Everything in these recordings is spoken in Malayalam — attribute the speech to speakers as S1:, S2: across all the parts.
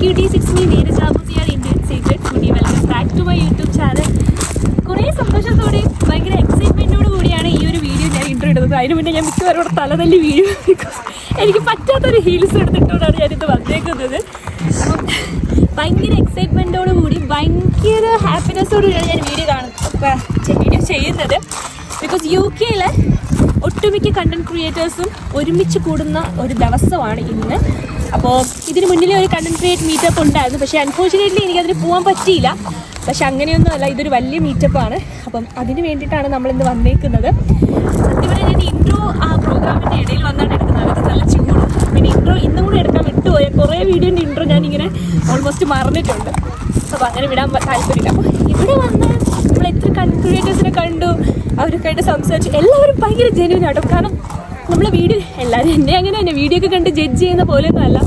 S1: ക്യൂട്ടീസ് സിക്സ് മീ നീരജ മുസിയാർ ഇന്ത്യൻ സീക്രട്സ് കുട്ടി welcome back to my YouTube channel കുറേ സന്തോഷത്തോടെ ഭയങ്കര എക്സൈറ്റ്മെന്റോട് കൂടിയാണ് ഈ ഒരു വീഡിയോ ഞാൻ ഇൻട്രോ ഇടുന്നത്. അതിന് മുന്നേ ഞാൻ മിക്കവാറും ഇവിടെ തലതല്ലി വീഡിയോ എനിക്ക് പറ്റാത്തൊരു ഹീൽസ് എടുത്തിട്ടോടാണ് ഞാനിത് വന്നേക്കുന്നത്. ഭയങ്കര എക്സൈറ്റ്മെന്റോട് കൂടി ഭയങ്കര ഹാപ്പിനെസ്സോട് കൂടിയാണ് ഞാൻ വീഡിയോ കാണുന്നത്. വീഡിയോ ചെയ്യുന്നത് ബിക്കോസ് യു കെയിലെ ഒട്ടുമിക്ക കണ്ടന്റ് ക്രിയേറ്റേഴ്സും ഒരുമിച്ച് കൂടുന്ന ഒരു ദിവസമാണ് ഇന്ന്. അപ്പോൾ ഇതിന് മുന്നിൽ ഒരു കണ്ടന്റ് ക്രിയേറ്റ് മീറ്റപ്പ് ഉണ്ടായിരുന്നു. പക്ഷേ അൺഫോർച്ചുനേറ്റ്ലി എനിക്കതിന് പോകാൻ പറ്റിയില്ല. പക്ഷെ അങ്ങനെയൊന്നും അല്ല ഇതൊരു വലിയ മീറ്റപ്പാണ് അപ്പം അതിന് വേണ്ടിയിട്ടാണ് നമ്മളിന്ന് വന്നേക്കുന്നത്. സത്യം ഞാൻ ഇൻട്രോ ആ പ്രോഗ്രാമിന്റെ ഇടയിൽ വന്നാണ് എടുക്കുന്നത്. അതൊക്കെ നല്ല ചൂട്. പിന്നെ ഇൻട്രോ ഇന്നും കൂടെ എടുക്കാൻ വിട്ടുപോയ. കുറേ വീഡിയോന്റെ ഇൻട്രോ ഞാനിങ്ങനെ ഓൾമോസ്റ്റ് മറന്നിട്ടുണ്ട്. അപ്പോൾ അങ്ങനെ വിടാൻ താല്പര്യമില്ല. അപ്പോൾ ഇവിടെ വന്ന് നമ്മൾ എത്ര കൺക്രിയേറ്റേഴ്സിനെ ക്രിയേറ്റേഴ്സിനെ കണ്ടു? അവരൊക്കെ ആയിട്ട് സംസാരിച്ചു. എല്ലാവരും ഭയങ്കര ജെന്യൂൻ ആട്ടോ കാരണം നമ്മൾ വീഡിയോ എല്ലാവരും എന്നെ അങ്ങനെ തന്നെ വീഡിയോ ഒക്കെ കണ്ട് ജഡ്ജ് ചെയ്യുന്ന പോലെയൊന്നും അല്ല.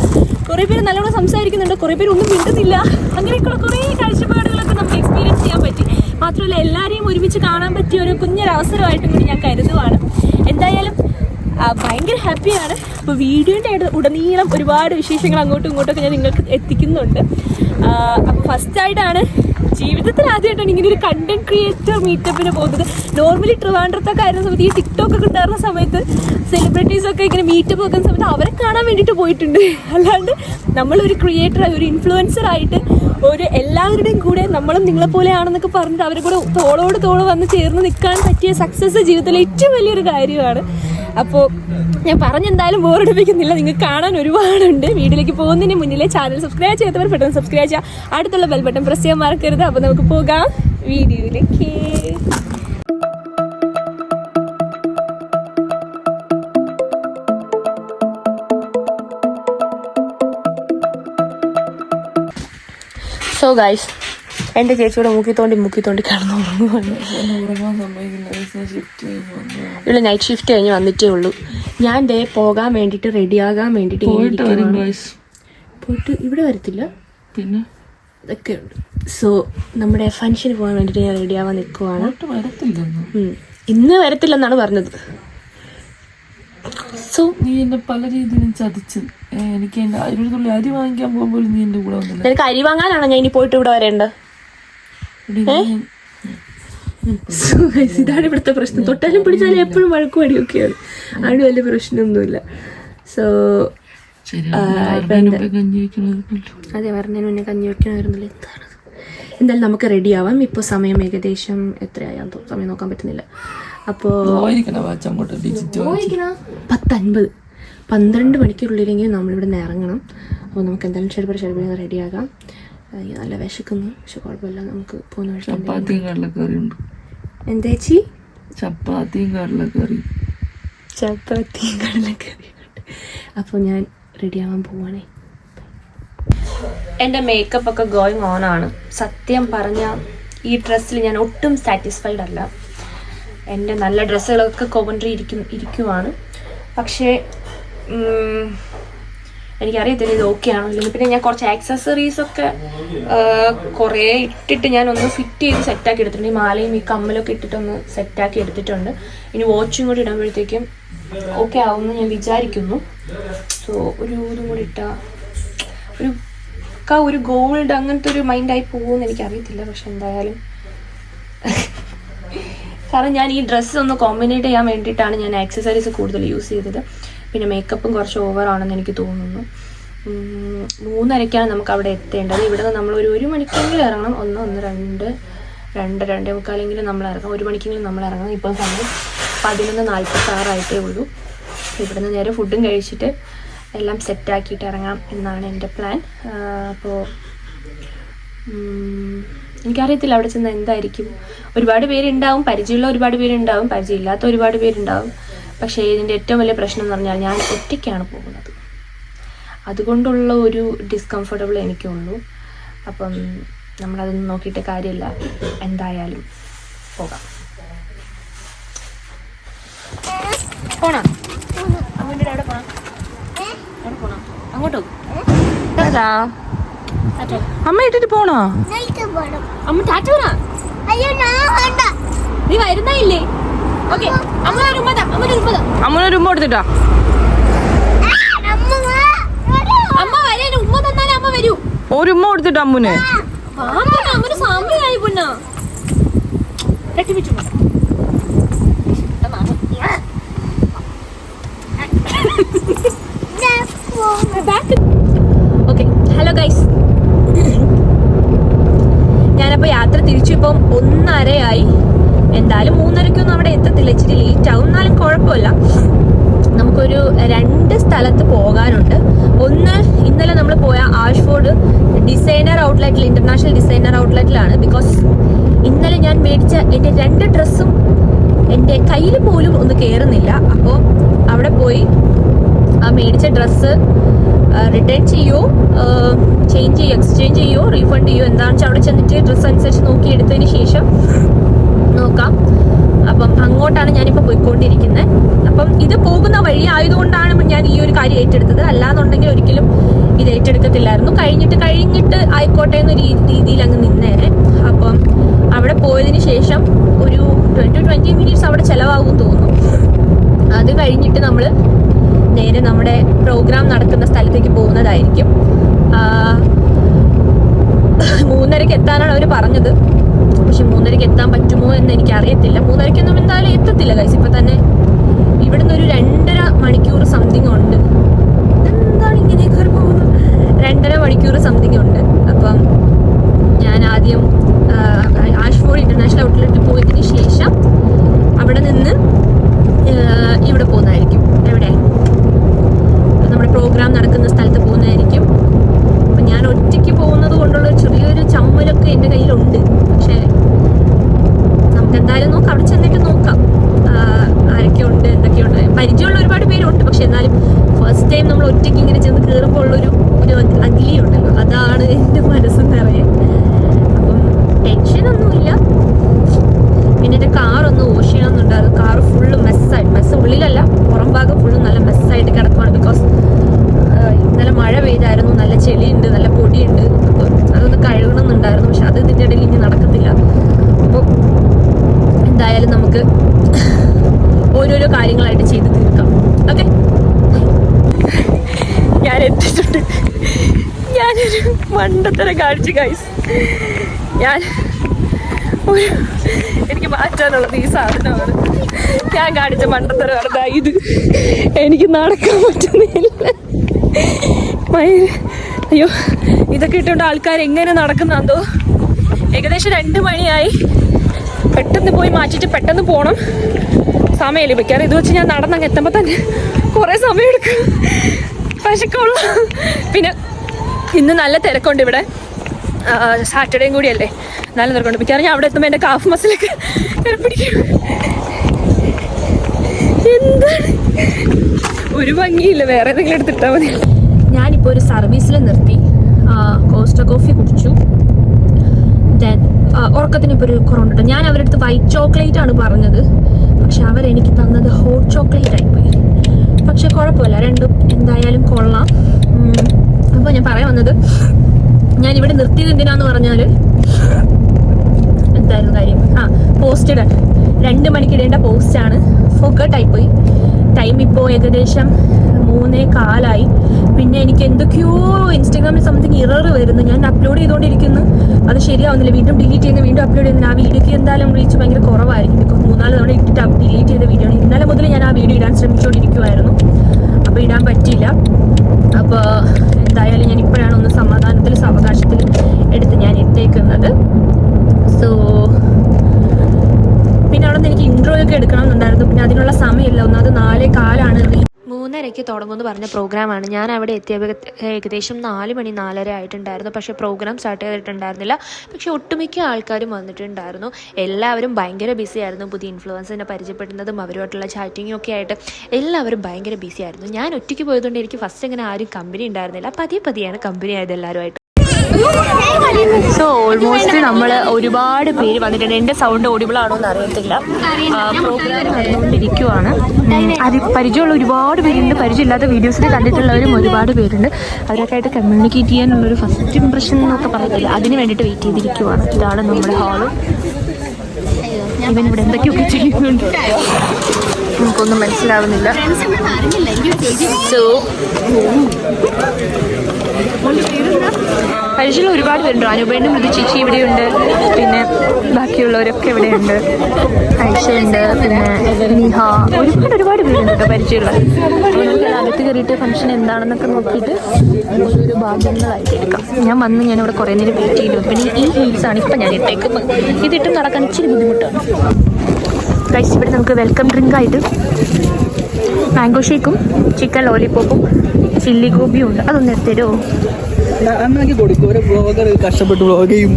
S1: കുറേ പേര് നല്ലോണം സംസാരിക്കുന്നുണ്ട് കുറേ പേര് ഒന്നും മിണ്ടുന്നില്ല. അങ്ങനെയൊക്കെയുള്ള കുറേ കാഴ്ചപ്പാടുകളൊക്കെ നമുക്ക് എക്സ്പീരിയൻസ് ചെയ്യാൻ പറ്റി. മാത്രമല്ല എല്ലാവരെയും ഒരുമിച്ച് കാണാൻ പറ്റിയ ഒരു കുഞ്ഞൊരവസരമായിട്ടും കൂടി ഞാൻ കരുതുവാണ്. എന്തായാലും ഭയങ്കര ഹാപ്പിയാണ് അപ്പോൾ വീഡിയോന്റെ ഉടനീളം ഒരുപാട് വിശേഷങ്ങൾ അങ്ങോട്ടും ഇങ്ങോട്ടൊക്കെ ഞാൻ നിങ്ങൾക്ക് എത്തിക്കുന്നുണ്ട്. അപ്പോൾ ഫസ്റ്റായിട്ടാണ് ജീവിതത്തിൽ ആദ്യമായിട്ടാണ് ഇങ്ങനെ ഒരു കണ്ടന്റ് ക്രിയേറ്റർ മീറ്റപ്പിന് പോകുന്നത്. നോർമലി ട്രിവാൻഡ്രത്തൊക്കെ ആയിരുന്ന സമയത്ത് ഈ ടിക്ടോക്ക് ഒക്കെ ഉണ്ടായിരുന്ന സമയത്ത് സെലിബ്രിറ്റീസ് ഒക്കെ ഇങ്ങനെ മീറ്റപ്പ് വെക്കുന്ന സമയത്ത് അവരെ കാണാൻ വേണ്ടിയിട്ട് പോയിട്ടുണ്ട്. അല്ലാണ്ട് നമ്മളൊരു ക്രിയേറ്റർ ഒരു ഇൻഫ്ലുവൻസർ ആയിട്ട് ഒരു എല്ലാവരുടെയും കൂടെ നമ്മളും നിങ്ങളെ പോലെയാണെന്നൊക്കെ പറഞ്ഞിട്ട് അവരെ കൂടെ തോളോട് തോൾ വന്ന് ചേർന്ന് നിൽക്കാൻ പറ്റിയ സക്സസ് ജീവിതത്തിലെ ഏറ്റവും വലിയൊരു കാര്യമാണ്. അപ്പോൾ ഞാൻ പറഞ്ഞെന്തായാലും ബോറടിപ്പിക്കുന്നില്ല നിങ്ങൾക്ക് കാണാൻ ഒരുപാടുണ്ട്. വീട്ടിലേക്ക് പോകുന്നതിന് മുന്നിലെ ചാനൽ സബ്സ്ക്രൈബ് ചെയ്യാത്തവർ പെട്ടെന്ന് സബ്സ്ക്രൈബ് ചെയ്യുക. അടുത്തുള്ള ബെൽ ബട്ടൺ പ്രസ് ചെയ്യാൻ മറക്കരുത്. അപ്പോൾ നമുക്ക് പോകാം വീഡിയോയിലേക്ക്. സോ ഗൈസ് എന്റെ ചേച്ചിയുടെ മുക്കിത്തോണ്ടി തോണ്ടി മുക്കി തോണ്ടി കിടന്നു ഇവിടെ നൈറ്റ് ഷിഫ്റ്റ് കഴിഞ്ഞ് വന്നിട്ടേ ഉള്ളൂ. ഞാൻ ദേ പോകാൻ വേണ്ടിട്ട് റെഡിയാകാൻ വേണ്ടിയിട്ട് വേണ്ടിട്ട്
S2: പോയിട്ട്
S1: ഇവിടെ വരത്തില്ല.
S2: പിന്നെ?
S1: ഇതൊക്കെ ഉണ്ട്. സോ നമ്മുടെ ഫംഗ്ഷന് പോകാൻ വേണ്ടിയിട്ട് ഞാൻ റെഡിയാവാൻ നിൽക്കുവാണ്. ഇന്ന് വരത്തില്ലെന്നാണ് പറഞ്ഞത്. സോ
S2: നീ എന്നെ പല രീതിയിലും ചതിച്ചു. എനിക്ക് എന്റെ ഒരു തുള്ളി അരി വാങ്ങിക്കാൻ പോകുമ്പോൾ നീ എന്റെ കൂടെ
S1: നിനക്ക് അരി വാങ്ങാനാണോ ഞാൻ ഇനി പോയിട്ട് ഇവിടെ വരേണ്ടത്? ഇതാണ് ഇവിടുത്തെ പ്രശ്നം. തൊട്ടാലും പിടിച്ചാലും എപ്പോഴും വഴക്കും അടിയൊക്കെയാണ്. അതിന് വലിയ പ്രശ്നമൊന്നുമില്ല. സോ അതെ പറഞ്ഞതിന് മുന്നേ കഞ്ഞി വെക്കണമായിരുന്നല്ലോ എന്താണ് എന്തായാലും നമുക്ക് റെഡി ആവാം. ഇപ്പോൾ സമയം ഏകദേശം എത്രയായാന്ന് സമയം നോക്കാൻ പറ്റുന്നില്ല. അപ്പോൾ
S2: ഡിജിറ്റൽ
S1: പത്തൻപത്. പന്ത്രണ്ട് മണിക്കുള്ളിലെങ്കിൽ നമ്മളിവിടെ നിന്ന് ഇറങ്ങണം. അപ്പോൾ നമുക്ക് എന്തായാലും ചെറുപ്പം ചെറുപ്പം റെഡിയാകാം എനിക്ക് നല്ല വിശക്കുന്നു. പക്ഷെ കുഴപ്പമില്ല. നമുക്ക് പോകുന്ന.
S2: ചപ്പാത്തിയും കടലക്കറി ഉണ്ട്.
S1: എന്താ ചേച്ചി?
S2: ചപ്പാത്തിയും കടലക്കറി
S1: ചപ്പാത്തിയും കടലക്കറി അപ്പോൾ ഞാൻ റെഡിയാവാൻ പോവാണേ. എന്റെ മേക്കപ്പ് ഒക്കെ ഗോയിങ് ഓൺ ആണ്. സത്യം പറഞ്ഞ ഈ ഡ്രസ്സിൽ ഞാൻ ഒട്ടും സാറ്റിസ്ഫൈഡ് അല്ല. എന്റെ നല്ല ഡ്രസ്സുകളൊക്കെ കോമൻട്രി ഇരിക്കും ഇരിക്കുവാണ്. പക്ഷേ എനിക്കറിയത്തില്ല ഇത് ഓക്കെ ആണോ ഇല്ലെങ്കിൽ പിന്നെ ഞാൻ കുറച്ച് ആക്സസറീസ് ഒക്കെ കുറേ ഇട്ടിട്ട് ഞാൻ ഒന്ന് ഫിറ്റ് ചെയ്ത് സെറ്റാക്കി എടുത്തിട്ടുണ്ട്. ഈ മാലയും ഈ കമ്മലൊക്കെ ഇട്ടിട്ടൊന്ന് സെറ്റാക്കി എടുത്തിട്ടുണ്ട്. ഇനി വാച്ചും കൂടി ഇടുമ്പോഴത്തേക്കും ഓക്കെ ആവുമെന്ന് ഞാൻ വിചാരിക്കുന്നു. സോ ഒരു ഇതും കൂടി ഇട്ട. ഒരു ഒരു ഗോൾഡ് അങ്ങനത്തെ ഒരു മൈൻഡായി പോകുമെന്ന് എനിക്കറിയത്തില്ല. പക്ഷെ എന്തായാലും. കാരണം ഞാൻ ഈ ഡ്രസ്സ് ഒന്ന് കോമ്പിനേറ്റ് ചെയ്യാൻ വേണ്ടിയിട്ടാണ് ഞാൻ ആക്സസറീസ് കൂടുതൽ യൂസ് ചെയ്തത്. പിന്നെ മേക്കപ്പും കുറച്ച് ഓവർ ആണെന്ന് എനിക്ക് തോന്നുന്നു. മൂന്നരയ്ക്കാണ് നമുക്ക് അവിടെ എത്തേണ്ടത്. ഇവിടെ നിന്ന് നമ്മൾ ഒരു ഒരു മണിക്കെങ്കിലും ഇറങ്ങണം. ഒന്ന് ഒന്ന് രണ്ട് രണ്ട് രണ്ടേ മുക്കാലെങ്കിലും നമ്മൾ ഇറങ്ങണം ഒരു മണിക്കെങ്കിലും നമ്മൾ ഇറങ്ങണം. ഇപ്പോൾ സമയം പതിനൊന്ന് നാൽപ്പത്തി ആറായിട്ടേ ഉള്ളൂ. ഇവിടെ നിന്ന് നേരെ ഫുഡും കഴിച്ചിട്ട് എല്ലാം സെറ്റാക്കിയിട്ട് ഇറങ്ങാം എന്നാണ് എന്റെ പ്ലാൻ അപ്പോൾ എനിക്കറിയത്തില്ല അവിടെ ചെന്ന് എന്തായിരിക്കും. ഒരുപാട് പേരുണ്ടാവും. പരിചയമുള്ള ഒരുപാട് പേരുണ്ടാവും. പരിചയമില്ലാത്ത ഒരുപാട് പേരുണ്ടാവും. പക്ഷേ ഇതിന്റെ ഏറ്റവും വലിയ പ്രശ്നം എന്ന് പറഞ്ഞാൽ ഞാൻ ഒറ്റയ്ക്കാണ് പോകുന്നത്. അതുകൊണ്ടുള്ള ഒരു ഡിസ്കംഫർട്ടബിൾ എനിക്കുള്ളൂ. അപ്പം നമ്മളതൊന്നും നോക്കിയിട്ട് കാര്യമില്ല. എന്തായാലും പോകാം. പോണോ? അങ്ങോട്ട് എവിടെ പോണം? എവിടെ പോണം? അങ്ങോട്ടോ?
S2: അമ്മ ഇട്ടിട്ട് പോണോ?
S1: അമ്മ ടാറ്റ
S3: അയ്യോ ഞാൻ വേണ്ട.
S1: നീ വരുന്നില്ലേ
S2: അമ്മനൊരു ഉമ്മ കൊടുത്തിട്ടാ ഒരു ഉമ്മ കൊടുത്തിട്ട് അമ്മുന്?
S1: ഓക്കെ ഹലോ ഗൈസ് ഞാനപ്പോ യാത്ര തിരിച്ചു ഇപ്പം ഒന്നരയായി. എന്തായാലും മൂന്നരയ്ക്കൊന്നും അവിടെ എത്തത്തില്ല. ഇച്ചിരി ലേറ്റ് ആവും. എന്നാലും കുഴപ്പമില്ല. നമുക്കൊരു രണ്ട് സ്ഥലത്ത് പോകാനുണ്ട്. ഒന്ന് ഇന്നലെ നമ്മൾ പോയ ആഷ്ഫോർഡ് ഡിസൈനർ ഔട്ട്ലെറ്റിൽ ഇന്റർനാഷണൽ ഡിസൈനർ ഔട്ട്ലെറ്റിലാണ് ബിക്കോസ് ഇന്നലെ ഞാൻ മേടിച്ച എന്റെ രണ്ട് ഡ്രസ്സും എന്റെ കയ്യിൽ പോലും ഒന്ന് കയറുന്നില്ല അപ്പോൾ അവിടെ പോയി ആ മേടിച്ച ഡ്രസ്സ് റിട്ടേൺ ചെയ്യോ ചേഞ്ച് ചെയ്യോ എക്സ്ചേഞ്ച് ചെയ്യോ റീഫണ്ട് ചെയ്യോ എന്താണെന്ന് വെച്ചാൽ അവിടെ ചെന്നിട്ട് ഡ്രസ്സ് അനുസരിച്ച് നോക്കി എടുത്തതിന് ശേഷം നോക്കാം. അപ്പം അങ്ങോട്ടാണ് ഞാനിപ്പോൾ പോയിക്കൊണ്ടിരിക്കുന്നത് അപ്പം ഇത് പോകുന്ന വഴി ആയതുകൊണ്ടാണ് ഞാൻ ഈ ഒരു കാര്യം ഏറ്റെടുത്തത്. അല്ലാന്നുണ്ടെങ്കിൽ ഒരിക്കലും ഇത് ഏറ്റെടുക്കത്തില്ലായിരുന്നു. കഴിഞ്ഞിട്ട് കഴിഞ്ഞിട്ട് ആയിക്കോട്ടെ എന്ന രീതിയിൽ അങ്ങ് നിന്നേനെ. അപ്പം അവിടെ പോയതിന് ശേഷം ഒരു ട്വന്റി ട്വന്റി മിനിറ്റ്സ് അവിടെ ചിലവാകും തോന്നുന്നു. അത് കഴിഞ്ഞിട്ട് നമ്മൾ നേരെ നമ്മുടെ പ്രോഗ്രാം നടക്കുന്ന സ്ഥലത്തേക്ക് പോകുന്നതായിരിക്കും. മൂന്നരക്ക് എത്താനാണ് അവർ പറഞ്ഞത്. പക്ഷെ മൂന്നരയ്ക്ക് എത്താൻ പറ്റുമോ എന്ന് എനിക്ക് അറിയത്തില്ല മൂന്നരയ്ക്കൊന്നും എന്തായാലും എത്തത്തില്ല ഗൈസ് ഇപ്പൊ തന്നെ ഇവിടുന്ന് ഒരു രണ്ടര മണിക്കൂർ സംതിങ് ഉണ്ട്. എന്താണ് ഇങ്ങനെ രണ്ടര മണിക്കൂർ സംതിങ് ഉണ്ട്. അപ്പം ഞാൻ ആദ്യം ആഷ്ഫോർഡ് ഇന്റർനാഷണൽ ഔട്ട്ലെറ്റ് പോയതിന് ശേഷം അവിടെ നിന്ന് ഇവിടെ പോകുന്നതായിരിക്കും എവിടെ നമ്മുടെ പ്രോഗ്രാം നടക്കുന്ന സ്ഥലത്ത് പോകുന്നതായിരിക്കും അപ്പം ഞാൻ ഒറ്റയ്ക്ക് പോകുന്നത് കൊണ്ടുള്ള ഒരു ചെറിയൊരു ചമ്മലൊക്കെ എന്റെ കയ്യിലുണ്ട് പക്ഷേ നമുക്ക് എന്തായാലും നോക്കാം അവിടെ ചെന്നിട്ട് നോക്കാം ആ, ആരൊക്കെ ഉണ്ട് എന്തൊക്കെയുണ്ട് പരിചയമുള്ള ഒരുപാട് പേരുണ്ട് പക്ഷെ എന്നാലും ഫസ്റ്റ് ടൈം നമ്മൾ ഒറ്റയ്ക്ക് ഇങ്ങനെ ചെന്ന് കയറുമ്പോൾ ഉള്ളൊരു ഒരു അഗ്ലി ഉണ്ടല്ലോ അതാണ് എന്റെ മനസ്സ് നിറയെ അപ്പം ടെൻഷനൊന്നുമില്ല പിന്നെ എന്റെ കാർ ഒന്ന് വാഷ് ചെയ്യണമെന്നുണ്ടായിരുന്നു കാർ ഫുള്ള് മെസ്സായി മെസ്സ് ഉള്ളിലല്ല പുറം ഭാഗം ഫുള്ള് നല്ല മെസ്സായിട്ട് കിടക്കുവാണ് ബിക്കോസ് ഇന്നലെ മഴ പെയ്തായിരുന്നു നല്ല ചെളിയുണ്ട് നല്ല പൊടിയുണ്ട് അപ്പം അതൊന്ന് കഴുകണമെന്നുണ്ടായിരുന്നു പക്ഷെ അത് ഇതിന്റെ ഇടയിൽ ഇനി നടക്കത്തില്ല അപ്പോൾ എന്തായാലും നമുക്ക് ഓരോരോ കാര്യങ്ങളായിട്ട് ചെയ്ത് തീർക്കാം ഓക്കെ ഞാൻ എത്തിയിട്ടുണ്ട് ഞാനൊരു മണ്ടത്തരം കാണിച്ചു ഗൈസ് ഞാൻ ഒരു എനിക്ക് മാറ്റാനുള്ളത് ഈ സാധനമാണ്. ഞാൻ കാണിച്ച മണ്ടത്തരമാണ് ഇത്. എനിക്ക് നടക്കാൻ പറ്റുന്നില്ല. അയ്യോ ഇതൊക്കെ ഇട്ടുകൊണ്ട് ആൾക്കാർ എങ്ങനെ നടക്കുന്നുണ്ടോ ഏകദേശം രണ്ട് മണിയായി. പെട്ടെന്ന് പോയി മാറ്റിട്ട് പെട്ടെന്ന് പോകണം സമയം ലഭിക്കാറ് ഇത് വെച്ച് ഞാൻ നടന്നങ്ങ് എത്തുമ്പോൾ തന്നെ കുറേ സമയം എടുക്കും. പക്ഷെ കൊള്ളാം. പിന്നെ ഇന്ന് നല്ല തിരക്കുണ്ട് ഇവിടെ. സാറ്റർഡേയും കൂടിയല്ലേ? നല്ല നിർക്കുണ്ട് മിക്കവാറും ഞാൻ അവിടെ എത്തുമ്പോൾ എന്റെ കാഫ് മസിലൊക്കെ പിടിക്കും. എന്താണ്? ഒരു ഭംഗിയില്ല. വേറെ ഏതെങ്കിലും എടുത്തിട്ടാൽ മതി. ഞാനിപ്പോൾ ഒരു സർവീസിൽ നിർത്തി. കോസ്റ്റ കോഫി കുടിച്ചു. ദെൻ ഉറക്കത്തിന് ഇപ്പോൾ ഒരു കുറവുണ്ട് ഞാൻ അവരുടെ അടുത്ത് വൈറ്റ് ചോക്ലേറ്റ് ആണ് പറഞ്ഞത്. പക്ഷെ അവരെനിക്ക് തന്നത് ഹോട്ട് ചോക്ലേറ്റ് ആയിപ്പോയി പക്ഷെ കുഴപ്പമില്ല. രണ്ടും എന്തായാലും കൊള്ളാം. അപ്പോൾ ഞാൻ പറയാൻ വന്നത് ഞാൻ ഇവിടെ നിർത്തിയത് എന്തിനാന്ന് പറഞ്ഞാൽ എന്തായിരുന്നു കാര്യം? ആ പോസ്റ്റ് ഇടാൻ രണ്ട് മണിക്ക് ഇടേണ്ട പോസ്റ്റാണ് ഫോക്കട്ടായി പോയി ടൈം ഇപ്പോ ഏകദേശം മൂന്നേ കാലായി. പിന്നെ എനിക്ക് എന്തൊക്കെയോ ഇൻസ്റ്റാഗ്രാമിൽ സംതിങ് ഇറർ വരുന്നു. ഞാൻ അപ്ലോഡ് ചെയ്തുകൊണ്ടിരിക്കുന്നു അത് ശരിയാവുന്നില്ല. വീണ്ടും ഡിലീറ്റ് ചെയ്യുന്ന വീണ്ടും അപ്ലോഡ് ചെയ്യുന്ന. ആ വീഡിയോക്ക് എന്തായാലും റീച്ച് ഭയങ്കര കുറവായിരിക്കും. മൂന്നാൽ തവണ ഇട്ടിട്ട് ഡിലീറ്റ് ചെയ്ത വീഡിയോ ആണ്. ഇന്നലെ മുതൽ ഞാൻ ആ വീഡിയോ ഇടാൻ ശ്രമിച്ചുകൊണ്ടിരിക്കുമായിരുന്നു അപ്പോൾ ഇടാൻ പറ്റിയില്ല. അപ്പോൾ എന്തായാലും ഞാൻ ഇപ്പോഴാണ് ഒന്ന് സമാധാനത്തിൽ സാവകാശത്തിൽ എടുത്ത് ഞാൻ ഇട്ടേക്കുന്നത് സോ പിന്നെ അവിടെ നിന്ന് എനിക്ക് ഇൻട്രോ ഒക്കെ എടുക്കണം എന്നുണ്ടായിരുന്നു പിന്നെ അതിനുള്ള സമയമില്ല. ഒന്നാമത് നാലേ കാലാണ്. മൂന്നരയ്ക്ക് തുടങ്ങുമെന്ന് പറഞ്ഞ പ്രോഗ്രാമാണ്. ഞാൻ അവിടെ എത്തിയപ്പോൾ ഏകദേശം നാല് മണി നാലര ആയിട്ടുണ്ടായിരുന്നു. പക്ഷേ പ്രോഗ്രാം സ്റ്റാർട്ട് ചെയ്തിട്ടുണ്ടായിരുന്നില്ല. പക്ഷേ ഒട്ടുമിക്ക ആൾക്കാരും വന്നിട്ടുണ്ടായിരുന്നു. എല്ലാവരും ഭയങ്കര ബിസി ആയിരുന്നു. പുതിയ ഇൻഫ്ലുവൻസിനെ പരിചയപ്പെടുന്നതും അവരുമായിട്ടുള്ള ചാറ്റിങ്ങും ഒക്കെ ആയിട്ട് എല്ലാവരും ഭയങ്കര ബിസി ആയിരുന്നു. ഞാൻ ഒറ്റയ്ക്ക് പോയതുകൊണ്ട് എനിക്ക് ഫസ്റ്റ് അങ്ങനെ ആരും കമ്പനി ഉണ്ടായിരുന്നില്ല. പതിയെ പതിയാണ് കമ്പനി ആയത് എല്ലാവരുമായിട്ട് സോ ഓൾമോസ്റ്റ് നമ്മൾ ഒരുപാട് പേര് വന്നിട്ടുണ്ട്. എന്റെ സൗണ്ട് ഓഡിബിൾ ആണോ എന്ന് അറിയത്തില്ല. പ്രോഗ്രാം നടന്നുകൊണ്ടിരിക്കുവാണ്. അത് പരിചയമുള്ള ഒരുപാട് പേരുണ്ട്. പരിചയമില്ലാത്ത വീഡിയോസിൽ കണ്ടിട്ടുള്ളവരും ഒരുപാട് പേരുണ്ട്. അവരൊക്കെ ആയിട്ട് കമ്മ്യൂണിക്കേറ്റ് ചെയ്യാനുള്ളൊരു ഫസ്റ്റ് ഇംപ്രഷൻ എന്നൊക്കെ പറയത്തില്ല. അതിന് വേണ്ടിയിട്ട് വെയിറ്റ് ചെയ്തിരിക്കുവാണ്. ഇതാണ് നമ്മുടെ ഹാൾ ഇവൻ ഇവിടെ എന്തൊക്കെയൊക്കെ ചെയ്യുന്നുണ്ട്. നമുക്കൊന്നും മനസ്സിലാവുന്നില്ല. സോ പരിചയമുള്ള ഒരുപാട് പേരുണ്ട്. അനുപേനും ഇത് ചേച്ചി ഇവിടെയുണ്ട്. പിന്നെ ബാക്കിയുള്ളവരൊക്കെ ഇവിടെയുണ്ട്. ഐഷയുണ്ട് പിന്നെ നിഹ. ഒരുപാട് ഒരുപാട് പേരുണ്ട് പരിചയമുള്ള. അകത്ത് കയറിയിട്ട് ഫംഗ്ഷൻ എന്താണെന്നൊക്കെ നോക്കിയിട്ട് ഓരോരോ ഭാഗ്യങ്ങളായിട്ട് എടുക്കാം ഞാൻ വന്ന് ഞാൻ ഇവിടെ കുറേ നേരം വെയിറ്റ് ചെയ്തു പിന്നെ ഈ ഹീൽസാണ് ഇപ്പം ഞാൻ ഇട്ടേക്കുന്നത്. ഇതിട്ടും നടക്കാൻ ഇച്ചിരി ബുദ്ധിമുട്ടാണ്. ഗൈസ് ഇവിടെ നമുക്ക് വെൽക്കം ഡ്രിങ്ക് ആയിട്ട് മാംഗോ ഷേക്കും ചിക്കൻ ലോലിപോപ്പും ചില്ലി ഗോപിയും ഉണ്ട്. അതൊന്ന് എടുത്തരുമോ
S4: അന്നാക്കി കൊടുക്കും. ഒരു ബ്ലോഗർ കഷ്ടപ്പെട്ട് ബ്ലോഗ് ചെയ്യും.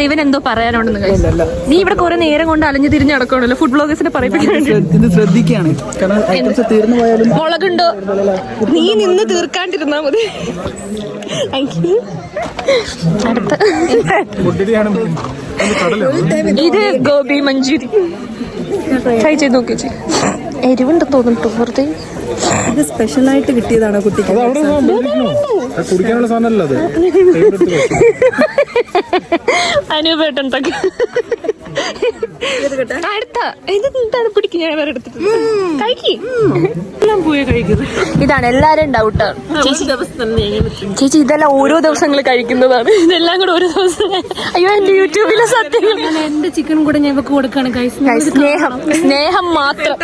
S1: ഇവൻ എന്തോ പറയാനുണ്ടെന്ന്. നീ ഇവിടെ കുറെ നേരം കൊണ്ട് അലഞ്ഞു തിരിഞ്ഞ് നടക്കണല്ലോ ഫുഡ് ബ്ലോഗേഴ്സിനെ പറയിപ്പിക്കാൻ
S4: ശ്രദ്ധ- ശ്രദ്ധിക്കുകയാണ്. കാരണം ഐറ്റംസ് തീർന്നു പോയാലും
S1: മുളകുണ്ടോ? നീ നിന്ന് തീർക്കാണ്ടിരുന്നാ മതി. അടുത്ത. ഇത് ഗോപി മഞ്ചൂരി. ട്രൈ ചെയ്ത് നോക്കി എരിവുണ്ട് തോന്നുന്നു വെറുതെ.
S2: ഇത് സ്പെഷ്യലായിട്ട് കിട്ടിയതാണോ കുട്ടിക്ക്?
S5: കുടിക്കാനുള്ള സാധനമല്ല അത്.
S1: അനുപേട്ടൻ തക്ക അടുത്ത. ഇത് എന്താണ് പിടിക്കും ഞാൻ വേറെ ഇതാണ് എല്ലാരും ഡൗട്ട് ചേച്ചി ചേച്ചി ഇതെല്ലാം ഓരോ ദിവസങ്ങൾ കഴിക്കുന്നതാണ്. ഇതെല്ലാം കൂടെ ഓരോ ദിവസം. അയ്യോ എന്റെ യൂട്യൂബിലെ സത്യം.
S2: എന്റെ ചിക്കൻ കൂടെ ഞങ്ങൾക്ക് കൊടുക്കാണ്
S1: സ്നേഹം. സ്നേഹം മാത്രം.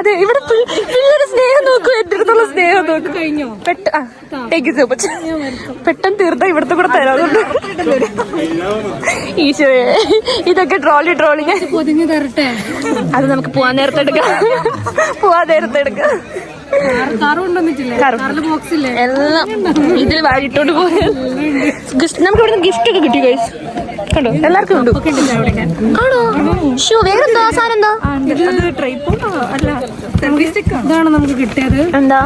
S1: അതെ ഇവിടെ പിള്ളേരെ സ്നേഹം നോക്കൂ എന്റെ അടുത്തുള്ള സ്നേഹം നോക്കൂ. കഴിഞ്ഞോ പെട്ടെന്ന് തീർത്ത ഇവിടുത്തെ കൂടെ തരാതുണ്ട് ഈശോയെ ഇതൊക്കെ ട്രോളി ട്രോളി ഞാൻ.
S2: പൊതിഞ്ഞു തരട്ടെ.
S1: അത് നമുക്ക് പോവാൻ നേരത്തെ എടുക്കാം. പോവാൻ നേരത്തെ എടുക്കാം. എല്ലാം ഇതിൽ വാഴിട്ടോണ്ട് പോയ നമുക്ക് ഇവിടെ ഗിഫ്റ്റ് ഒക്കെ കിട്ടി ഗൈസ് കണ്ടോ? എല്ലാവർക്കും ഉണ്ട്. ആണോ? ഷോ വേറെന്താ സാധനം എന്താ?
S2: ഇതാണ് നമുക്ക് കിട്ടിയത്.
S1: എന്താ?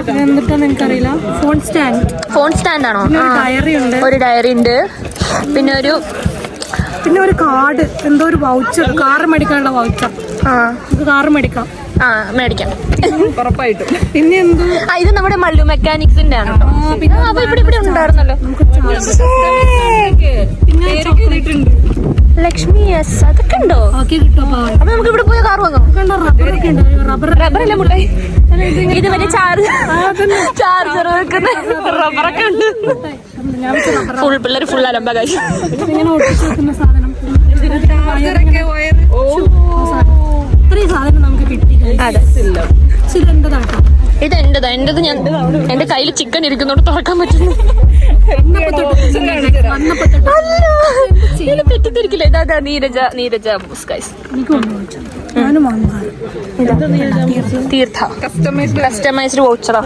S2: എനിക്കറിയില്ല ഫോൺ സ്റ്റാൻഡ്
S1: ഫോൺ സ്റ്റാൻഡ് ആണോ? ആ.
S2: ഡയറി ഉണ്ട്.
S1: ഒരു ഡയറി ഉണ്ട്. പിന്നെ ഒരു
S2: പിന്നെ ഒരു കാർഡ് എന്തോ ഒരു വൗച്ചർ കാറ് മേടിക്കാനുള്ള വൗച്ചർ
S1: ആ.
S2: നമുക്ക് കാർ മേടിക്കാം.
S1: ആ മേടിക്കാം.
S2: ഉറപ്പായിട്ടും. പിന്നെ എന്തോ?
S1: ആ ഇത് നമ്മുടെ മല്ലു മെക്കാനിക്സിന്റെ ആണ് കേട്ടോ.
S2: പിന്നെ
S1: ആ, അപ്പൊ ഇവിടെ ഇവിടെ ഉണ്ടായിരുന്നല്ലോ.
S2: പിന്നെ ചോക്ലേറ്റ്
S1: ലക്ഷ്മി എസ് അതൊക്കെ ഉണ്ടോ?
S2: ബാക്കി
S1: അപ്പൊ നമുക്ക് ഇവിടെ പോയി കാർ വാങ്ങാം.
S2: കണ്ടോ റബ്ബറൊക്കെ ഉണ്ട്. റബ്ബർ
S1: റബ്ബറല്ലേ ഇത് വലിയ ചാർജ് ചാർജർ വെക്കുന്ന റബ്ബറൊക്കെ ഉണ്ട്.
S2: ഞാൻ വെച്ച റബ്ബർ
S1: ഫുൾ പിള്ളേർ ഫുൾ അലമ്പ കാശ്
S2: ഇങ്ങനെ ഒട്ടിച്ച് വെക്കുന്ന സാധനം. ഇത്രയും സാധനം ഇത് എന്റേതാട്ടോ
S1: ഇത് എന്റേതാ എന്റേത് ഞാൻ എന്റെ കയ്യിൽ ചിക്കൻ ഇരിക്കുന്നോണ്ട് തുറക്കാൻ പറ്റുന്നു. തെറ്റിദ്ധരിക്കില്ല. ഇതാ ഇതാ നീരജ നീരജ
S2: വാങ്ങാറ്
S1: തീർത്ഥ കസ്റ്റമൈസ്ഡ് വൗച്ചറാ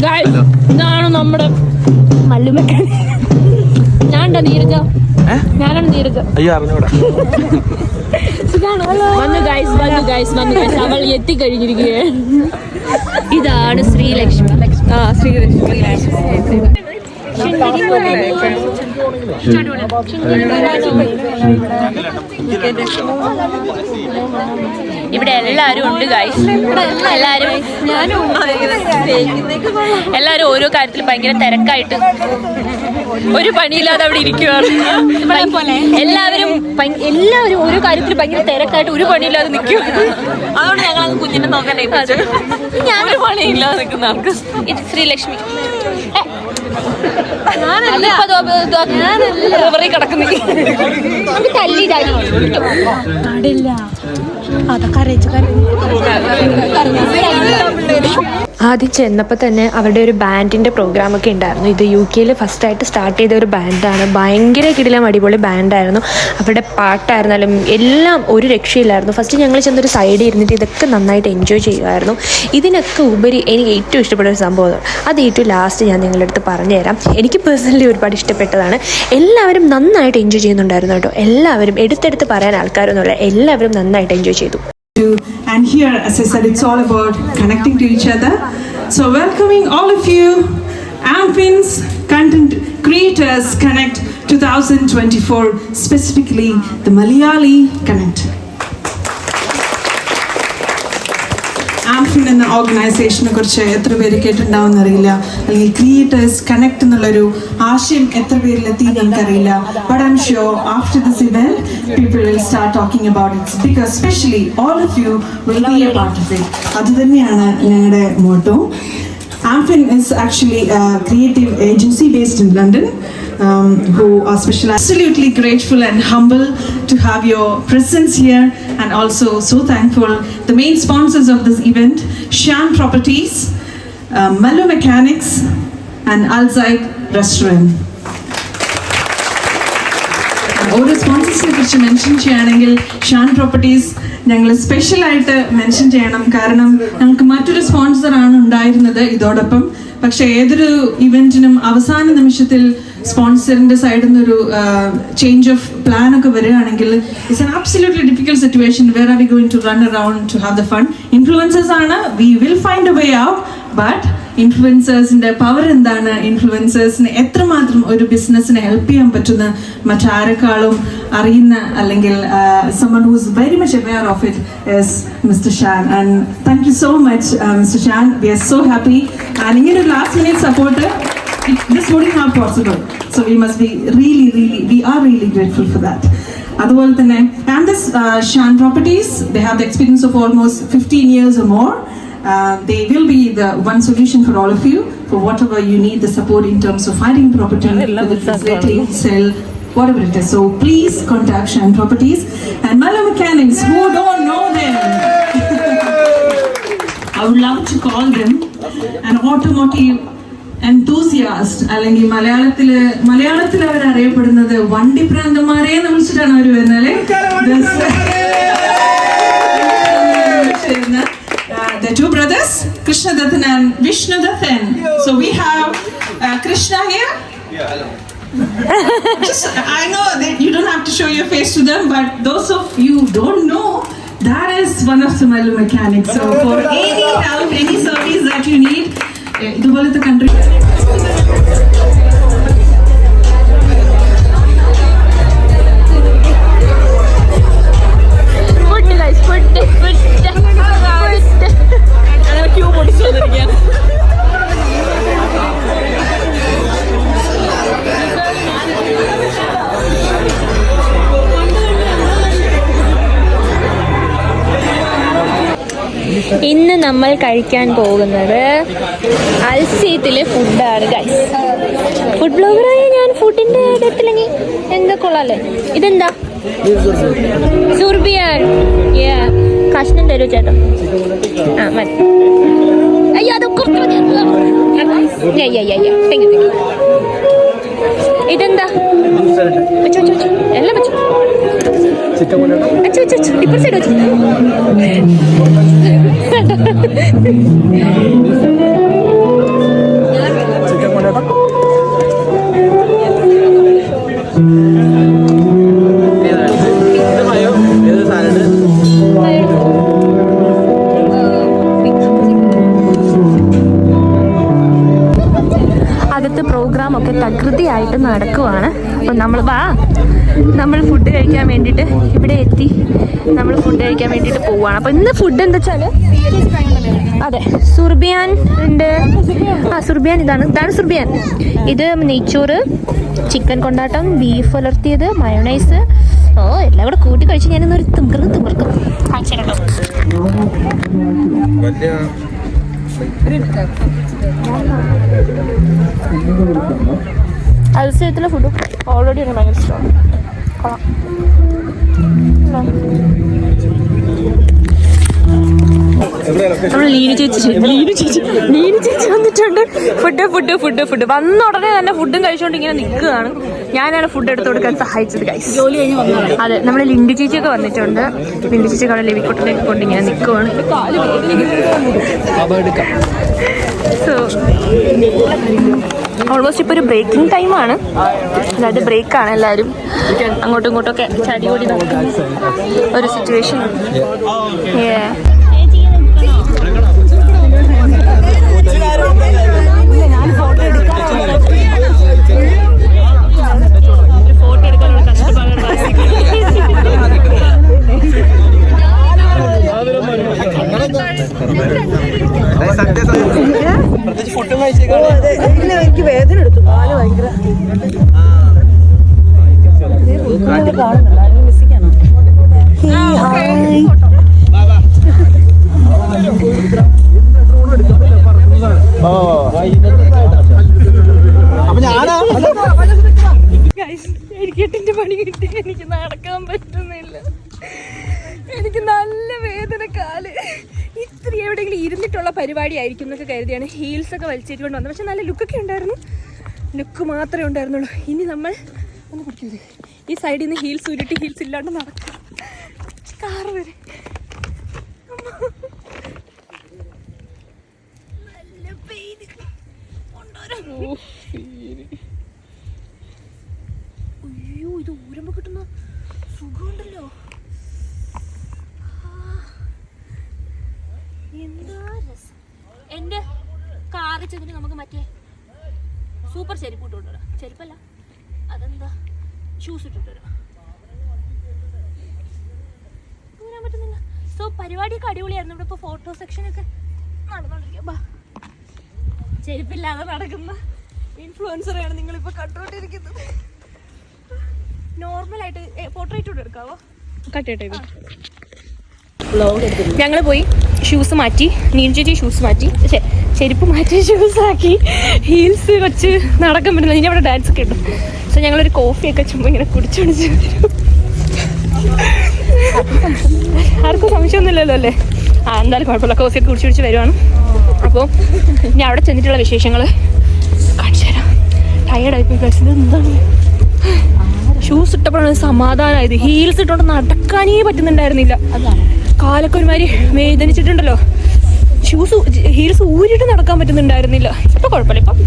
S1: Guys, ഇതാണ് നമ്മുടെ മല്ലുമക്കൻ ഞാനുണ്ടോ നീരജ? ഞാനാണ് നീരജ.
S4: അയ്യോ അറിഞ്ഞൂടാ.
S1: വന്നു ഗൈസ് വന്നു ഗൈസ് വന്നു ഗൈസ് അവൾ എത്തിക്കഴിഞ്ഞിരിക്കുകയാണ് ഇതാണ് ശ്രീലക്ഷ്മി. ആ ശ്രീലക്ഷ്മി. ഇവിടെ എല്ലാരും ഉണ്ട് ഗൈസ് എല്ലാരും. ഞാനും എല്ലാരും ഓരോ കാര്യത്തിൽ ഭയങ്കര തിരക്കായിട്ട് ഒരു പണിയില്ലാതെ അവിടെ ഇരിക്കുകയാണ് എല്ലാവരും എല്ലാവരും ഓരോ കാര്യത്തിൽ ഭയങ്കര തിരക്കായിട്ട് ഒരു പണിയില്ലാതെ നിൽക്കും അതുകൊണ്ട് ഞങ്ങൾ കുഞ്ഞിനെ നോക്കാൻ ഞാനൊരു പണിയില്ലാതെ നിൽക്കുന്ന ആൾക്ക്. ഇത് ശ്രീലക്ഷ്മി റിവറിൽ കിടക്കുന്നു
S2: പാടില്ല. അതൊക്കെ അറിയിച്ചു
S1: ആദ്യം ചെന്നപ്പോൾ തന്നെ അവരുടെ ഒരു ബാൻഡിന്റെ പ്രോഗ്രാമൊക്കെ ഉണ്ടായിരുന്നു. ഇത് യു കെയിൽ ഫസ്റ്റായിട്ട് സ്റ്റാർട്ട് ചെയ്ത ഒരു ബാൻഡാണ് ഭയങ്കര കിടിലം അടിപൊളി ബാൻഡായിരുന്നു അവരുടെ പാട്ടായിരുന്നാലും എല്ലാം ഒരു രക്ഷയില്ലായിരുന്നു. ഫസ്റ്റ് ഞങ്ങൾ ചെന്നൊരു സൈഡിൽ ഇരുന്നിട്ട് ഇതൊക്കെ നന്നായിട്ട് എൻജോയ് ചെയ്യുമായിരുന്നു ഇതിനൊക്കെ ഉപരി എനിക്ക് ഏറ്റവും ഇഷ്ടപ്പെട്ട ഒരു സംഭവം അത് ഏറ്റവും ലാസ്റ്റ് ഞാൻ നിങ്ങളുടെ അടുത്ത് പറഞ്ഞുതരാം. എനിക്ക് പേഴ്സണലി ഒരുപാട് ഇഷ്ടപ്പെട്ടതാണ്. എല്ലാവരും നന്നായിട്ട് എൻജോയ് ചെയ്യുന്നുണ്ടായിരുന്നു കേട്ടോ. എല്ലാവരും എടുത്തെടുത്ത് പറയാൻ ആൾക്കാരൊന്നുമില്ല. എല്ലാവരും നന്നായിട്ട് എൻജോയ് ചെയ്തു.
S6: And here, as I said, it's all about connecting to each other. So, welcoming all of you, Ampins Content Creators Connect 2024, specifically the Malayali Connect. ആംഫിൻ എന്ന ഓർഗനൈസേഷനെ കുറിച്ച് എത്ര പേര് കേട്ടിട്ടുണ്ടാവും അറിയില്ല. അല്ലെങ്കിൽ ക്രിയേറ്റേഴ്സ് കണക്ട് എന്നുള്ളൊരു ആശയം എത്ര പേരിലെത്തി എന്ന് എനിക്കറിയില്ല. But I'm sure after this event people will start talking about its because specially all of you will be a part of it അത് തന്നെയാണ് ഞങ്ങളുടെ motto Amphin is actually creative agency based in London um, who are specialized. Absolutely grateful and humble to have your presence here and also so thankful. The main sponsors of this event, Shan Properties, uh, Mellow Mechanics and Alzide Restaurant. ഓരോ സ്പോൺസേഴ്സിനെ കുറിച്ച് മെൻഷൻ ചെയ്യുകയാണെങ്കിൽ ഷാൻ പ്രോപ്പർട്ടീസ് ഞങ്ങൾ സ്പെഷ്യലായിട്ട് മെൻഷൻ ചെയ്യണം കാരണം ഞങ്ങൾക്ക് മറ്റൊരു സ്പോൺസറാണ് ഉണ്ടായിരുന്നത് ഇതോടൊപ്പം പക്ഷേ ഏതൊരു ഇവന്റിനും അവസാന നിമിഷത്തിൽ സ്പോൺസറിന്റെ സൈഡിൽ നിന്ന് ഒരു ചേഞ്ച് ഓഫ് പ്ലാൻ ഒക്കെ വരികയാണെങ്കിൽ it's an absolutely difficult situation where are we going to run around to have the fund influencers ആണ്. We will find a way out but ഇൻഫ്ലുവൻസേഴ്സിന്റെ power എന്താണ്? ഇൻഫ്ലുവൻസേഴ്സിന് എത്രമാത്രം ഒരു ബിസിനസ്സിനെ ഹെൽപ്പ് ചെയ്യാൻ പറ്റുന്ന മറ്റാരെക്കാളും അറിയുന്ന അല്ലെങ്കിൽ someone who's very much aware of it is mister Shan and thank you so much mister Shan we are so happy and ഇങ്ങനെ ഒരു last minute support This would have possible so we must be really really we are really grateful for that അതുപോലെ തന്നെ and this Shan properties they have the experience of almost fifteen years or more uh, they will be the one solution for all of you for whatever you need the support in terms of finding property, whether it is letting, sell, whatever it is. So please contact Shan Properties and Malo Mechanics who don't know them. I would love to call them an automotive enthusiast അല്ലെങ്കിൽ മലയാളത്തില് മലയാളത്തിൽ അവർ അറിയപ്പെടുന്നത് വണ്ടി പ്രാന്തന്മാരെ എന്ന് വിളിച്ചിട്ടാണ് അവർ വരുന്നത് അല്ലേ uh, the two brothers, Krishna Dattan and Vishnu Dattan. So we have uh, Krishna here. Just, I know that you don't have to show your face to them, but those of you who don't know, that is one of the Malu mechanics. So for any help, any service that you need, eh, ഇതുപോലത്തെ country
S1: food guys food food അങ്ങനെ ക്യൂ പൊടിച്ചു വന്നിരിക്കുകയാണ് ഇന്ന് നമ്മൾ കഴിക്കാൻ പോകുന്നത് അൽസീത്തിലെ ഫുഡാണ് ഗൈസ് ഫുഡ് ബ്ലോഗറായ ഞാൻ ഫുഡിന്റെ ഇടത്തിലെങ്കിൽ എന്താ കൊള്ളാല്ലേ ഇതെന്താ? സുർബിയാൻ. കഷ്ണം തരൂ ചേട്ടാ? ആ മതി. അയ്യോ അത് കുറച്ച് വെച്ചോ വെച്ചോ വെച്ചോ ഇപ്പുറ സൈഡ് വെച്ചോ അകത്ത് പ്രോഗ്രാം ഒക്കെ തകൃതിയായിട്ട് നടക്കുവാണ്. അപ്പം നമ്മൾ വാ. നമ്മൾ ഫുഡ് കഴിക്കാൻ വേണ്ടിയിട്ട് ഇവിടെ എത്തി. നമ്മൾ ഫുഡ് കഴിക്കാൻ വേണ്ടിയിട്ട് പോവുകയാണ് അപ്പോൾ ഇന്ന് ഫുഡ് എന്താ വെച്ചാൽ അതെ സുർബിയാൻ ഉണ്ട്. ആ സുർബിയാൻ ഇതാണ്. ഇതാണ് സുർബിയാൻ. ഇത് നെയ്ച്ചോറ് ചിക്കൻ കൊണ്ടാട്ടം ബീഫ് വളർത്തിയത് മയോണൈസ് ഓ എല്ലാം കൂടെ കൂട്ടി കഴിച്ച് ഞാനിന്നൊരു തിമിർക്കും. തിമിർക്കും അതിശയത്തിലെ ഫുഡ് ഓൾറെഡി ഭയങ്കര ഇഷ്ടമാണ്. നമ്മൾ ചേച്ചി. ലീന ചേച്ചി. ലീന ചേച്ചി വന്നിട്ടുണ്ട്. Food food food food. വന്ന ഉടനെ തന്നെ ഫുഡും കഴിച്ചുകൊണ്ട് ഇങ്ങനെ നിൽക്കുകയാണ്. ഞാനാണ് ഫുഡ് എടുത്തു കൊടുക്കാൻ സഹായിച്ചത് ഗൈസ് ജോലി കഴിഞ്ഞ് അതെ നമ്മുടെ ലിൻഡി ചേച്ചിയൊക്കെ വന്നിട്ടുണ്ട്. ലിൻഡി ചേച്ചി അവിടെ ലവിക്കൊട്ടിലേക്ക് കൊണ്ട് ഇങ്ങനെ നിൽക്കുവാണ് സോ ഓൾമോസ്റ്റ് ഇപ്പോൾ ഒരു ബ്രേക്കിംഗ് ടൈമാണ് അതായത് ബ്രേക്കാണ് എല്ലാവരും അങ്ങോട്ടും ഇങ്ങോട്ടും ഒക്കെ ചാടി നടക്കുന്ന. ഒരു സിറ്റുവേഷൻ എടുക്കാനുള്ള
S4: ഫുഡും
S2: എനിക്ക് വേദന എടുത്തു. കാൽ ഭയങ്കര
S7: അപ്പൊ ഞാനാ?
S8: എനിക്ക് എട്ടിന്റെ പണി കിട്ടി. എനിക്ക് നടക്കാൻ പറ്റുന്നില്ല. എനിക്ക് നല്ല വേദന കാൽ. എവിടെയെങ്കിലും ഇരുന്നിട്ടുള്ള പരിപാടി ആയിരിക്കും എന്നൊക്കെ കരുതിയാണ് ഹീൽസ് ഒക്കെ വലിച്ചേറ്റുകൊണ്ട് വന്നത്. പക്ഷെ നല്ല ലുക്കൊക്കെ ഉണ്ടായിരുന്നു. ലുക്ക് മാത്രമേ ഉണ്ടായിരുന്നുള്ളൂ. ഇനി നമ്മൾ ഒന്ന് കുടിക്കരുത് ഈ സൈഡിൽ നിന്ന് ഹീൽസ് ഉരുട്ടി ഹീൽസ് ഇല്ലാണ്ട് നടക്കും. കാറ് വരെ. നല്ല അയ്യോ ഇത് ഊരുമ്പോ കിട്ടുന്ന സുഖമുണ്ടല്ലോ ആ, എന്താ രസം എന്റെ കാറിൽ ചെന്നിട്ട് നമുക്ക് മറ്റേ സൂപ്പർ ചെരുപ്പ് ഇട്ട് കൊണ്ടുവരാം ചെരുപ്പല്ല. അതെന്താ? ഷൂസ് ഇട്ടിട്ട് വരാം അങ്ങനെ പറ്റുന്നില്ല. സോ പരിപാടിയൊക്കെ അടിപൊളിയായിരുന്നു. ഇവിടെ ഇപ്പോൾ ഫോട്ടോ സെക്ഷനൊക്കെ നടന്നുകൊണ്ടിരിക്കുക ബാ. ചെരുപ്പില്ലാതെ നടക്കുന്ന ഇൻഫ്ലുവൻസറാണ് നിങ്ങളിപ്പോൾ കണ്ടുകൊണ്ടിരിക്കുന്നത്. നോർമലായിട്ട് പോർട്രേറ്റ് കൂടെ എടുക്കാവോ? കട്ട് ഞങ്ങൾ പോയി. ഷൂസ് മാറ്റി. നീഞ്ചേച്ചി ഷൂസ് മാറ്റി. ചെരുപ്പ് മാറ്റി ഷൂസാക്കി ഹീൽസ് വെച്ച് നടക്കാൻ പറ്റുന്നില്ല. ഇനി അവിടെ ഡാൻസ് ഒക്കെ പക്ഷെ സോ ഞങ്ങളൊരു കോഫിയൊക്കെ ചുമ്മാ ഇങ്ങനെ കുടിച്ചൊടിച്ച് വരും. ആർക്കും സംശയമൊന്നുമില്ലല്ലോ അല്ലേ? ആ എന്തായാലും കുഴപ്പമില്ല. കോഫിയൊക്കെ കുടിച്ച് കുടിച്ച് വരുവാണ്. അപ്പോൾ ഇനി അവിടെ ചെന്നിട്ടുള്ള വിശേഷങ്ങൾ കാണിച്ചു തരാം. ടയേർഡായിപ്പോയി കഴിച്ചത് എന്താണ് ഷൂസ് ഇട്ടപ്പോഴാണ് സമാധാനമായത്. ഹീൽസ് ഇട്ടുകൊണ്ട് നടക്കാനേ പറ്റുന്നുണ്ടായിരുന്നില്ല. കാലൊക്കെ ഒരുമാതിരി വേദനിച്ചിട്ടുണ്ടല്ലോ. ഷൂസ് ഹീൽസ് ഊരിട്ട് നടക്കാൻ പറ്റുന്നുണ്ടായിരുന്നില്ല. ഇപ്പൊ കുഴപ്പമില്ല ഇപ്പം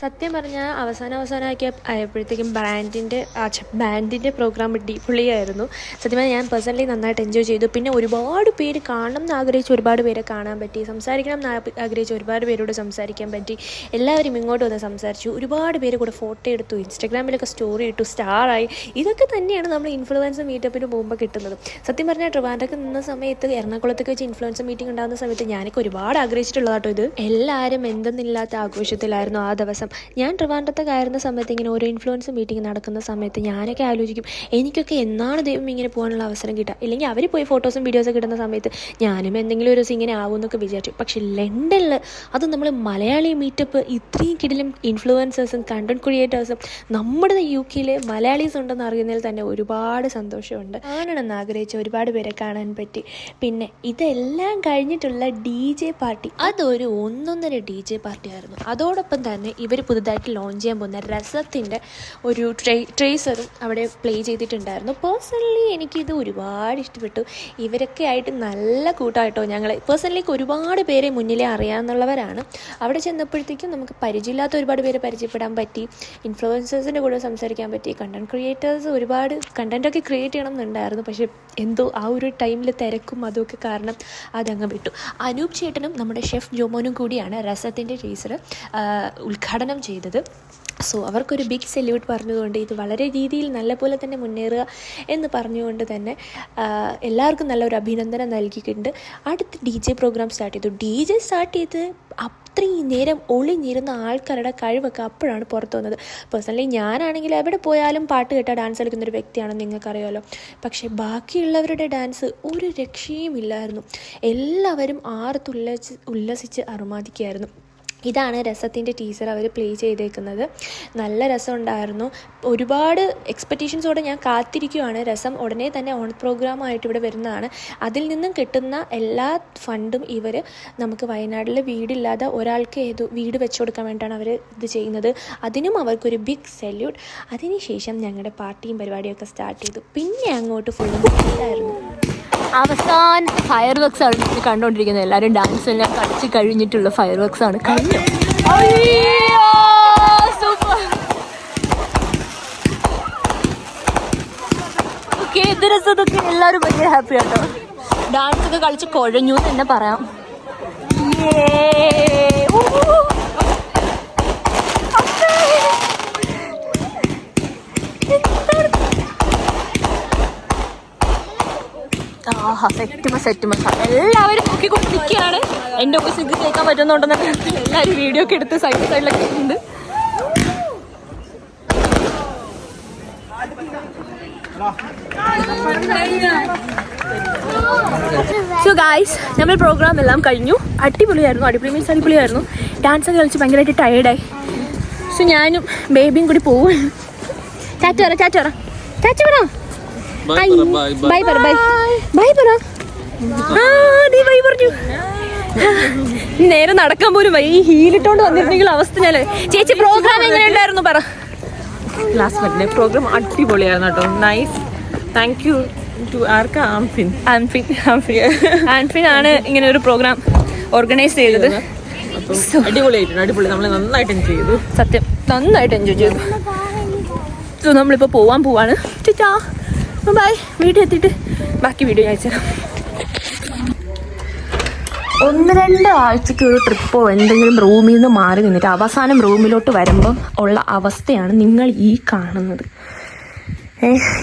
S1: സത്യം പറഞ്ഞാൽ അവസാന അവസാനമാക്കി ആയപ്പോഴത്തേക്കും ബ്രാൻഡിന്റെ ബാൻഡിന്റെ പ്രോഗ്രാം അടിപൊളിയായിരുന്നു. സത്യം പറഞ്ഞാൽ ഞാൻ പേഴ്സണലി നന്നായിട്ട് എൻജോയ് ചെയ്തു. പിന്നെ ഒരുപാട് പേര് കാണണം എന്ന് ആഗ്രഹിച്ച് ഒരുപാട് പേരെ കാണാൻ പറ്റി. സംസാരിക്കണം എന്ന് ആഗ്രഹിച്ച് ഒരുപാട് പേരോട് സംസാരിക്കാൻ പറ്റി. എല്ലാവരും ഇങ്ങോട്ട് വന്ന് സംസാരിച്ചു. ഒരുപാട് പേര് കൂടെ ഫോട്ടോ എടുത്തു. ഇൻസ്റ്റാഗ്രാമിലൊക്കെ സ്റ്റോറി ഇട്ടു. സ്റ്റാറായി ഇതൊക്കെ തന്നെയാണ് നമ്മൾ ഇൻഫ്ലുവൻസ് മീറ്റപ്പിന് പോകുമ്പോൾ കിട്ടുന്നത്. സത്യം പറഞ്ഞാൽ ട്രിവാൻഡ്രക്ക് നിന്ന സമയത്ത് എറണാകുളത്തൊക്കെ വെച്ച് ഇൻഫ്ലുവൻസർ മീറ്റിംഗ് ഉണ്ടാകുന്ന സമയത്ത് ഞാനൊക്കെ ഒരുപാട് ആഗ്രഹിച്ചിട്ടുള്ളതാട്ടോ ഇത്. എല്ലാവരും എന്തെന്നില്ലാത്ത ആഘോഷത്തിലായിരുന്നു ആ ദിവസം. ഞാൻ ട്രിവാൻഡ്രത്ത് കയറുന്ന സമയത്ത് ഇങ്ങനെ ഓരോ ഇൻഫ്ലുവൻസ് മീറ്റിംഗ് നടക്കുന്ന സമയത്ത് ഞാനൊക്കെ ആലോചിക്കും എനിക്കൊക്കെ എന്നാണ് ദൈവം ഇങ്ങനെ പോകാനുള്ള അവസരം കിട്ടുക? ഇല്ലെങ്കിൽ അവർ പോയി ഫോട്ടോസും വീഡിയോസും കിട്ടുന്ന സമയത്ത് ഞാനും എന്തെങ്കിലും ഒരു ദിവസം ഇങ്ങനെ ആവുമെന്നൊക്കെ വിചാരിച്ചു. പക്ഷേ ലണ്ടനിൽ അത് നമ്മൾ മലയാളി മീറ്റപ്പ് ഇത്രയും കിടിലും ഇൻഫ്ലുവൻസേഴ്സും കണ്ടന്റ് ക്രിയേറ്റേഴ്സും നമ്മുടെ യു കെയിൽ മലയാളീസ് ഉണ്ടെന്ന് അറിയുന്നതിൽ തന്നെ ഒരുപാട് സന്തോഷമുണ്ട്. കാണണമെന്ന് ആഗ്രഹിച്ച ഒരുപാട് പേരെ കാണാൻ പറ്റി. പിന്നെ ഇതെല്ലാം കഴിഞ്ഞിട്ടുള്ള ഡി ജെ പാർട്ടി. അതൊരു ഒന്നൊന്നര ഡി ജെ പാർട്ടി ആയിരുന്നു അതോടൊപ്പം തന്നെ ഇവർ പുതുതായിട്ട് ലോഞ്ച് ചെയ്യാൻ പോകുന്ന രസത്തിന്റെ ഒരു ട്രേ ട്രേസറും അവിടെ പ്ലേ ചെയ്തിട്ടുണ്ടായിരുന്നു. പേഴ്സണലി എനിക്കിത് ഒരുപാട് ഇഷ്ടപ്പെട്ടു. ഇവരൊക്കെ ആയിട്ട് നല്ല കൂട്ടായിട്ടോ ഞങ്ങൾ പേഴ്സണലി ഒരുപാട് പേരെ മുന്നിലെ അറിയാമെന്നുള്ളവരാണ് അവിടെ ചെന്നപ്പോഴത്തേക്കും നമുക്ക് പരിചയമില്ലാത്ത ഒരുപാട് പേരെ പരിചയപ്പെടാൻ പറ്റി. ഇൻഫ്ലുവൻസേഴ്സിന്റെ കൂടെ സംസാരിക്കാൻ പറ്റി. കണ്ടന്റ് ക്രിയേറ്റേഴ്സ് ഒരുപാട് കണ്ടന്റൊക്കെ ക്രിയേറ്റ് ചെയ്യണം എന്നുണ്ടായിരുന്നു. പക്ഷേ എന്തോ ആ ഒരു ടൈമിൽ തിരക്കും അതൊക്കെ കാരണം അതങ്ങ് വിട്ടു. അനൂപ് ചേട്ടനും നമ്മുടെ ഷെഫ് ജോമോനും കൂടിയാണ് രസത്തിന്റെ ടീച്ചർ ഉദ്ഘാടനം ചെയ്തത്. സോ അവർക്കൊരു ബിഗ് സെല്യൂട്ട് പറഞ്ഞുകൊണ്ട് ഇത് വളരെ രീതിയിൽ നല്ല പോലെ തന്നെ മുന്നേറുക എന്ന് പറഞ്ഞുകൊണ്ട് തന്നെ എല്ലാവർക്കും നല്ലൊരു അഭിനന്ദനം നൽകിയിട്ടുണ്ട്. അടുത്ത് ഡി ജെ പ്രോഗ്രാം സ്റ്റാർട്ട് ചെയ്തു. ഡി ജെ സ്റ്റാർട്ട് ചെയ്ത് അത്രയും നേരം ഒളിഞ്ഞിരുന്ന ആൾക്കാരുടെ കഴിവൊക്കെ അപ്പോഴാണ് പുറത്തു വന്നത്. പേഴ്സണലി ഞാനാണെങ്കിൽ എവിടെ പോയാലും പാട്ട് കേട്ടാൽ ഡാൻസ് കളിക്കുന്ന ഒരു വ്യക്തിയാണെന്ന് നിങ്ങൾക്കറിയാമല്ലോ പക്ഷേ ബാക്കിയുള്ളവരുടെ ഡാൻസ് ഒരു രക്ഷയും ഇല്ലായിരുന്നു എല്ലാവരും ആർത്തുല്ലസിച്ച് ഉല്ലസിച്ച് അറുമാദിക്കുകയായിരുന്നു. ഇതാണ് രസത്തിന്റെ ടീസർ അവർ പ്ലേ ചെയ്തേക്കുന്നത്. നല്ല രസം ഉണ്ടായിരുന്നു ഒരുപാട് എക്സ്പെക്റ്റേഷൻസോടെ ഞാൻ കാത്തിരിക്കുവാണ്. രസം ഉടനെ തന്നെ ഓൺ പ്രോഗ്രാമായിട്ട് ഇവിടെ വരുന്നതാണ്. അതിൽ നിന്നും കിട്ടുന്ന എല്ലാ ഫണ്ടും ഇവർ നമുക്ക് വയനാട്ടിൽ വീടില്ലാതെ ഒരാൾക്ക് ഏത് വീട് വെച്ചു കൊടുക്കാൻ വേണ്ടിയിട്ടാണ് അവർ ഇത് ചെയ്യുന്നത്. അതിനും അവർക്കൊരു ബിഗ് സല്യൂട്ട് അതിനുശേഷം ഞങ്ങളുടെ പാർട്ടിയും പരിപാടിയൊക്കെ സ്റ്റാർട്ട് ചെയ്തു. പിന്നെ അങ്ങോട്ട് ഫുള്ളും ആയിരുന്നു
S8: അവസാന ഫയർ വർക്ക്സ് ആണ് കണ്ടുകൊണ്ടിരിക്കുന്നത്. എല്ലാവരും ഡാൻസ് എല്ലാം കളിച്ച് കഴിഞ്ഞിട്ടുള്ള ഫയർ വർക്ക്സ് ആണ്. കഴിഞ്ഞു അയ്യോ, super. ഓക്കെ ഇത് രസത്തൊക്കെ എല്ലാവരും ഭയങ്കര ഹാപ്പി ആട്ടോ. ഡാൻസ് ഒക്കെ കളിച്ച് കുഴഞ്ഞു എന്ന് തന്നെ പറയാം Yay. ഊ. അമ്മേ. എന്താണ് ആഹാ സെറ്റുമ സെറ്റുമ എല്ലാവരും നോക്കിക്കൊണ്ട് നിൽക്കുകയാണ് എന്റെ ഓഫീസിൽ ഇത് കേൾക്കാൻ പറ്റുന്നുണ്ടെന്നൊക്കെ എല്ലാവരും വീഡിയോ ഒക്കെ എടുത്ത് സൈഡ് സൈഡിലൊക്കെ ഉണ്ട് സോ
S1: ഗായ്സ് നമ്മൾ പ്രോഗ്രാം എല്ലാം കഴിഞ്ഞു. അടിപൊളിയായിരുന്നു അടിപൊളി മീൻസ് അടിപൊളിയായിരുന്നു. ഡാൻസ് ഒക്കെ കളിച്ച് ഭയങ്കരമായിട്ട് ടയേർഡായി സോ ഞാനും ബേബിയും കൂടി പോവും ചാറ്റോറ ചാറ്റോറ പറ. ബൈ പറ ബൈ ബൈ പറ ആ നീ ബൈ പറഞ്ഞു. നേരെ നടക്കാൻ പോലും. ഈ ഹീലിട്ടോണ്ട് വന്നിരുന്നെങ്കിൽ അവസ്ഥ ഞാൻ ചേച്ചി പ്രോഗ്രാം എങ്ങനെ ഉണ്ടായിരുന്നു പറ.
S2: ക്ലാസ് മറ്റേ പ്രോഗ്രാം അടിപൊളിയായിരുന്നു കേട്ടോ. നൈസ് താങ്ക് യു ടു ആർക്ക്? ആംഫിൻ
S1: ആൻഫിൻ ആൻഫിൻ ആണ് ഇങ്ങനെ ഒരു പ്രോഗ്രാം ഓർഗനൈസ് ചെയ്തത്.
S2: അടിപൊളിയായിട്ടുണ്ട് അടിപൊളി. നമ്മൾ നന്നായിട്ട് എൻജോയ് ചെയ്തു.
S1: സത്യം. നന്നായിട്ട് എൻജോയ് ചെയ്തു. സോ നമ്മളിപ്പോൾ പോവാൻ പോവാണ്. ചുറ്റാ ബൈ വീട്ടിൽ എത്തിയിട്ട് ബാക്കി വീഡിയോ അയച്ചു ഒന്ന് രണ്ട് ആഴ്ചയ്ക്ക് ഒരു ട്രിപ്പോ എന്തെങ്കിലും റൂമിൽ നിന്ന് മാറി നിന്നിട്ട് അവസാനം റൂമിലോട്ട് വരുമ്പോൾ ഉള്ള അവസ്ഥയാണ് നിങ്ങൾ ഈ കാണുന്നത്.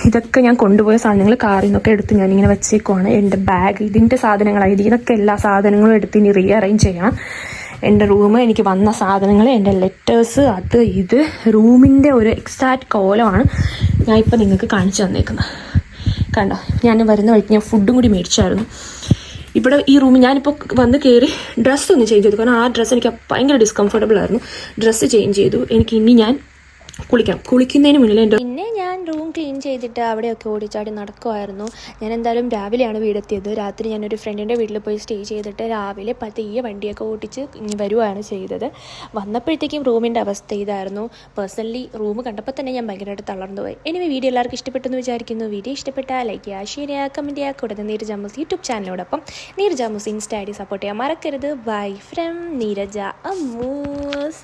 S1: ഇതൊക്കെ ഞാൻ കൊണ്ടുപോയ സാധനങ്ങൾ കാറിൽ നിന്നൊക്കെ എടുത്ത് ഞാനിങ്ങനെ വെച്ചേക്കുവാണ്. എന്റെ ബാഗ് ഇതിന്റെ സാധനങ്ങളായത് ഇതിനൊക്കെ എല്ലാ സാധനങ്ങളും എടുത്ത് ഇനി റീ അറേഞ്ച് എന്റെ റൂം എനിക്ക് വന്ന സാധനങ്ങൾ എന്റെ ലെറ്റേഴ്സ് അത് ഇത് റൂമിന്റെ ഒരു എക്സാക്റ്റ് കോലമാണ് ഞാൻ ഇപ്പം നിങ്ങൾക്ക് കാണിച്ചു തന്നേക്കുന്നത്. കണ്ടോ ഞാൻ വരുന്ന വഴിക്ക് ഞാൻ ഫുഡും കൂടി മേടിച്ചായിരുന്നു. ഇവിടെ ഈ റൂമിൽ ഞാനിപ്പോൾ വന്ന് കയറി ഡ്രസ്സ് ഒന്ന് ചേഞ്ച് ചെയ്തു. കാരണം ആ ഡ്രസ്സ് എനിക്ക് ഭയങ്കര ഡിസ്കംഫർട്ടബിൾ ആയിരുന്നു. ഡ്രസ്സ് ചേഞ്ച് ചെയ്തു. എനിക്ക് ഇനി ഞാൻ കുളിക്കണം. കുളിക്കുന്നതിന് മുന്നിൽ എന്റെ
S9: പിന്നെ ഞാൻ റൂം ക്ലീൻ ചെയ്തിട്ട് അവിടെയൊക്കെ ഓടിച്ചാടി നടക്കുമായിരുന്നു ഞാൻ എന്തായാലും രാവിലെയാണ് വീടെത്തിയത്. രാത്രി ഞാനൊരു ഫ്രണ്ടിന്റെ വീട്ടിൽ പോയി സ്റ്റേ ചെയ്തിട്ട് രാവിലെ പതിയെ വണ്ടിയൊക്കെ ഓടിച്ച് വരുവാണ് ചെയ്തത്. വന്നപ്പോഴത്തേക്കും റൂമിന്റെ അവസ്ഥ ഇതായിരുന്നു. പേഴ്സണലി റൂം കണ്ടപ്പോൾ തന്നെ ഞാൻ ഭയങ്കരമായിട്ട് തളർന്നു പോയി. വീഡിയോ എല്ലാവർക്കും ഇഷ്ടപ്പെട്ടെന്ന് വിചാരിക്കുന്നു. വീഡിയോ ഇഷ്ടപ്പെട്ടാൽ ലൈക്ക് ചെയ്യുക ഷെയർ ചെയ്യുക കമന്റ് ചെയ്യുക കൂടാതെ നീരജ അമ്മസ് യൂട്യൂബ് ചാനലിനോടൊപ്പം നീരജ അമ്മസ് ഇൻസ്റ്റാഡി സപ്പോർട്ട് ചെയ്യാൻ മറക്കരുത്. Bye from Neeraja Ammus.